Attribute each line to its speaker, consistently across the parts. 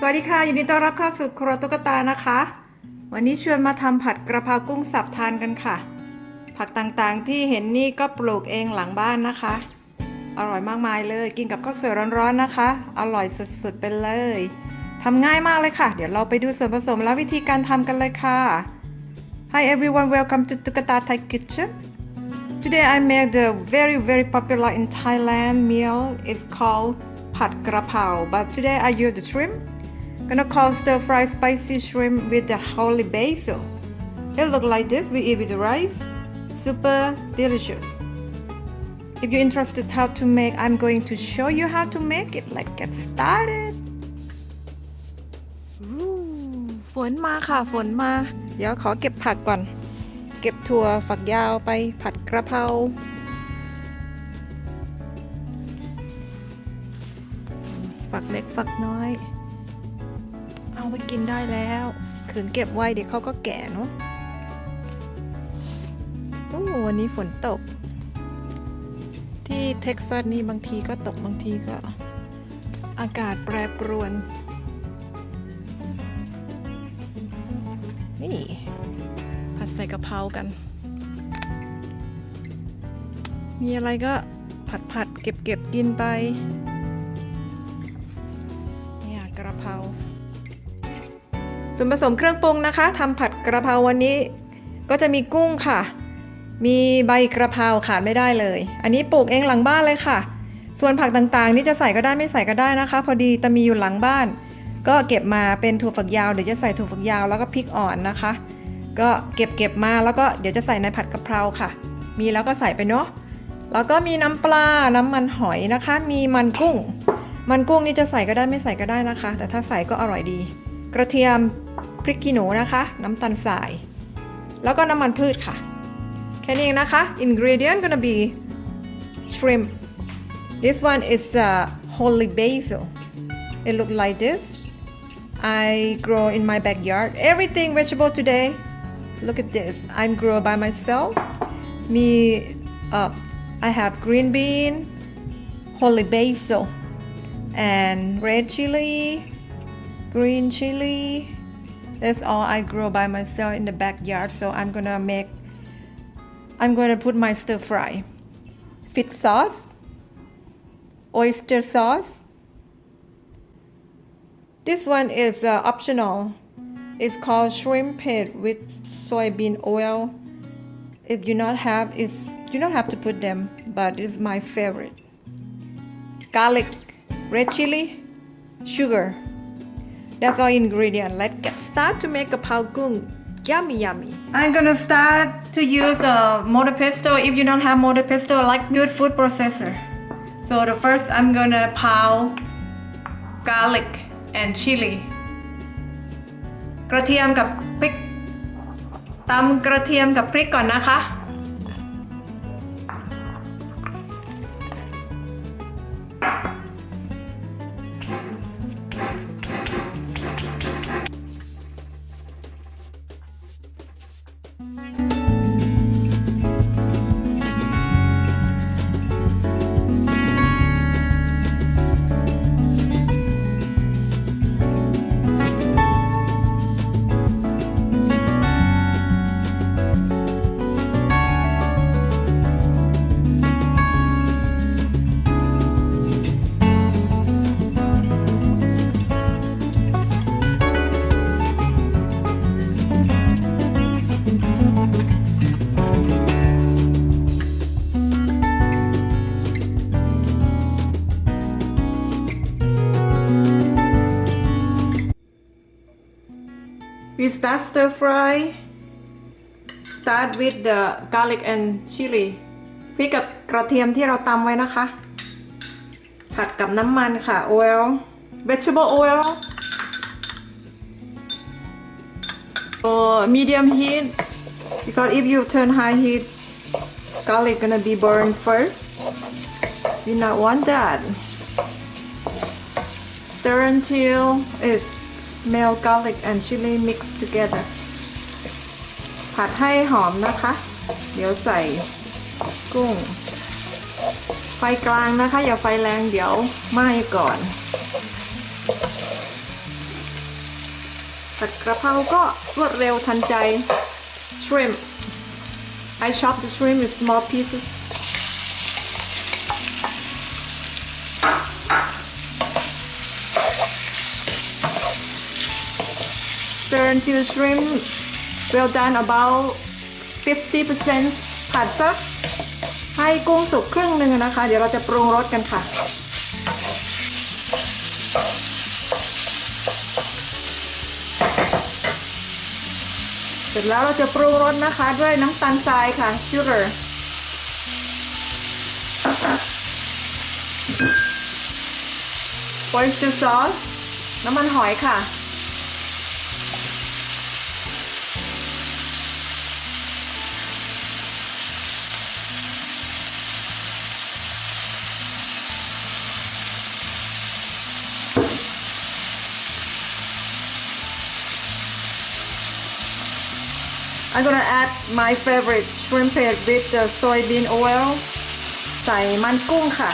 Speaker 1: สวัสดีค่ะยินดีต้อนรับเข้าสู่ครัวตุ๊กตานะคะ วันนี้ชวนมาทำผัดกระเพรากุ้งสับทานกันค่ะ ผักต่างๆที่เห็นนี่ก็ปลูกเองหลังบ้านนะคะ อร่อยมากมายเลยกินกับข้าวสวยร้อนๆนะคะ อร่อยสุดๆไปเลยทำง่ายมากเลยค่ะ เดี๋ยวเราไปดูส่วนผสมและวิธีการทำกันเลยค่ะ Hi everyone welcome to Tukata Thai Kitchen Today I made the very very popular in Thailand meal. It's called pad krapao. But today I use the shrimp. Gonna call stir fry spicy shrimp with the holy basil. It look like this. We eat with the rice. Super delicious. If you're interested how to make, I'm going to show you how to make it. Let's get started. อู้ฝนมาค่ะ ฝนมา เดี๋ยวขอเก็บผักก่อน เก็บถั่วฝักยาวไปผัดกระเพรา ฝักเล็กฝักน้อย เอาไปกินได้แล้วขืนเก็บไว้เดี๋ยวเขาก็แก่เนาะโอ้วันนี้ฝนตก ที่เท็กซัสนี่บางทีก็ตกบางทีก็ อากาศแปรปรวน นี่ ผัดใส่กะเพรากัน มีอะไรก็ผัดผัดเก็บเก็บกินไป ส่วนผสมเครื่องปรุงนะคะทำผัดกระเพราวันนี้ ก็จะมีกุ้งค่ะ มีใบกระเพราขาดไม่ได้เลย อันนี้ปลูกเองหลังบ้านเลยค่ะ ส่วนผักต่างๆ นี่จะใส่ก็ได้ไม่ใส่ก็ได้นะคะ พอดีแต่มีอยู่หลังบ้าน ก็เก็บมาเป็นถั่วฝักยาวเดี๋ยวจะใส่ถั่วฝักยาวแล้วก็พริกอ่อนนะคะ ก็เก็บเก็บมาแล้วก็เดี๋ยวจะใส่ในผัดกะเพราค่ะ มีแล้วก็ใส่ไปเนาะแล้วก็มีน้ำปลา น้ำมันหอยนะคะ มีมันกุ้ง มันกุ้งนี่จะใส่ก็ได้ไม่ใส่ก็ได้นะคะ แต่ถ้าใส่ก็อร่อยดี กระเทียม ริกขี้หนูนะคะ น้ำตาลทราย แล้วก็น้ำมันพืชค่ะ แค่นี้เองนะคะ ingredient gonna be shrimp this one is uh, holy basil it look like this I grow in my backyard everything vegetable today look at this I'm grow by myself me uh, I have green bean holy basil and red chili green chili that's all I grow by myself in the backyard so I'm gonna make I'm gonna put my stir fry fish sauce oyster sauce this one is uh, optional. It's called shrimp head with soybean oil. If you not have, it's you don't have to put them, but it's my favorite. Garlic, red chili, sugar. That's all ingredient. Let's get start to make a pao gung. Yummy, yummy. I'm gonna start to use a motor pesto. If you don't have motor pesto, like good food processor. So the first, I'm gonna pow garlic and chili กระเทียมกับพริกตำกระเทียมกับพริกก่อนนะคะ We start stir fry. Start with the garlic and chili พริกกับกระเทียมที่เราตำไว้นะคะ ผัดกับน้ำมันค่ะ oil vegetable oil or medium heat because if you turn high heat garlic gonna be burned first we not want that stir until it smell garlic and chili mix together ผัดให้หอมนะคะ เดี๋ยวใส่กุ้ง ไฟกลางนะคะ อย่าไฟแรงเดี๋ยวไหม้ก่อนผัดกระเพราก็รวดเร็วทันใจ shrimp I chop the shrimp in small pieces stir until shrimp well done about 50%ผัดสักให้กุ้งสุกครึ่งหนึ่งนะคะ เดี๋ยวเราจะปรุงรสกันค่ะ เสร็จแล้วเราจะปรุงรสนะคะด้วยน้ำตาลทรายค่ะ sugar โ y s t e r sauce น้ำมันหอยค่ะ I'm gonna add my favorite shrimp paste with the soybean oil ใส่มันกุ้งค่ะ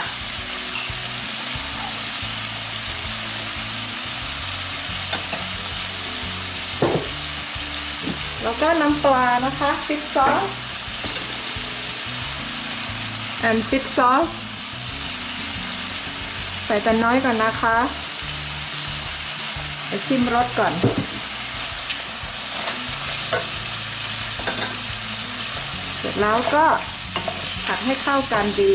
Speaker 1: แล้วก็น้ำปลานะคะฟิกซอส and ฟิกซอส ใส่แต่น้อยก่อนนะคะ ไปชิมรสก่อน เสร็ จแล้วก็ผัดให้เข้ากันดี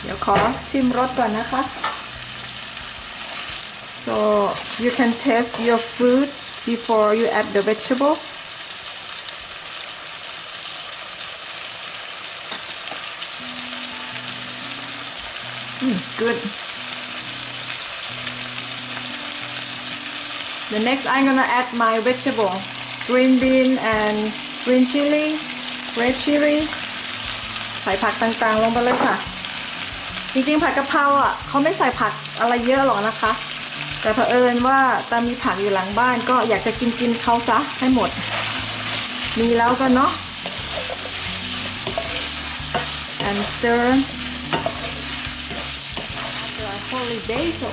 Speaker 1: เดี๋ยวขอชิมรสก่อนนะคะ so you can taste your food before you add the vegetable good. The next I'm gonna add my vegetable, green bean and green chili, red chili ใส่ผักต่างๆลงไปเลยค่ะ จริงๆผัดกะเพราอะเขาไม่ใส่ผักอะไรเยอะหรอกนะคะ แต่เผอิญว่าตามีผักอยู่หลังบ้านก็อยากจะกินกินเขาซะให้หมด มีแล้วก็เนาะ and stir holy basil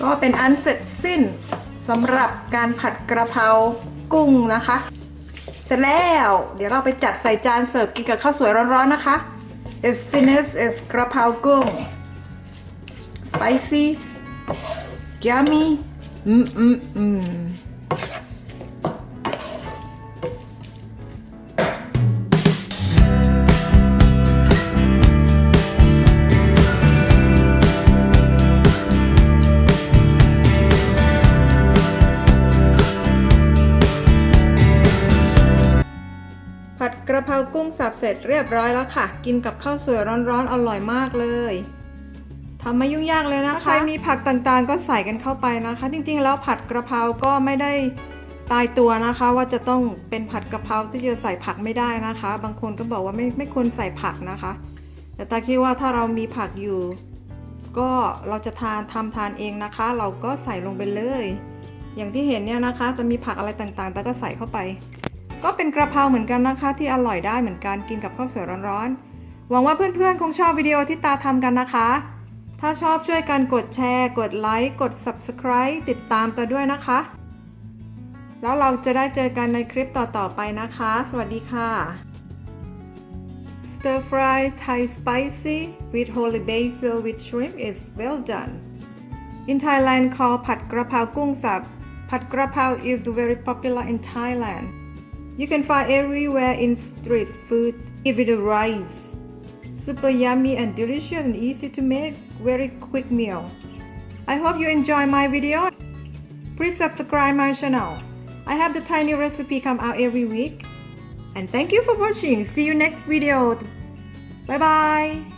Speaker 1: ก็เป็นอันเสร็จสิ้นสำหรับการผัดกระเพรากุ้งนะคะ เสร็จแล้ว เดี๋ยวเราไปจัดใส่จานเสิร์ฟกินกับข้าวสวยร้อนๆนะคะ It's finished is กระเพรากุ้ง spicy yummy อืมอืมอืม ระเพรากุ้งสับเสร็จเรียบร้อยแล้วค่ะ กินกับข้าวสวยร้อนๆอร่อยมากเลยทำไม่ยุ่งยากเลยนะคะ ใครมีผักต่างๆ ก็ใส่กันเข้าไปนะคะ จริงๆ แล้วผัดกระเพราก็ไม่ได้ตายตัวนะคะ ว่าจะต้องเป็นผัดกระเพราที่จะใส่ผักไม่ได้นะคะ บางคนก็บอกว่าไม่ไม่ควรใส่ผักนะคะ แต่ตาคิดว่าถ้าเรามีผักอยู่ ก็เราจะทานทำทานเองนะคะ เราก็ใส่ลงไปเลย อย่างที่เห็นเนี่ยนะคะ จะมีผักอะไรต่างๆแต่ก็ใส่เข้าไป ก็เป็นกระเพราเหมือนกันนะคะ ที่อร่อยได้เหมือนกันกินกับข้าวสวยร้อนๆ หวังว่าเพื่อนๆ คงชอบวิดีโอที่ตาทำกันนะคะ ถ้าชอบช่วยกันกดแชร์ กดไลค์ กด Subscribe ติดตามตาด้วยนะคะ แล้วเราจะได้เจอกันในคลิปต่อๆไปนะคะ สวัสดีค่ะ Stir fry Thai spicy with holy basil with shrimp is well done In Thailand called ผัดกระเพรากุ้งสับ ผัดกระเพรา is very popular in Thailand You can find everywhere in street food. Eat with the rice. Super yummy and delicious and easy to make. Very quick meal. I hope you enjoy my video. Please subscribe my channel. I have the tiny recipe come out every week. And thank you for watching. See you next video. Bye bye.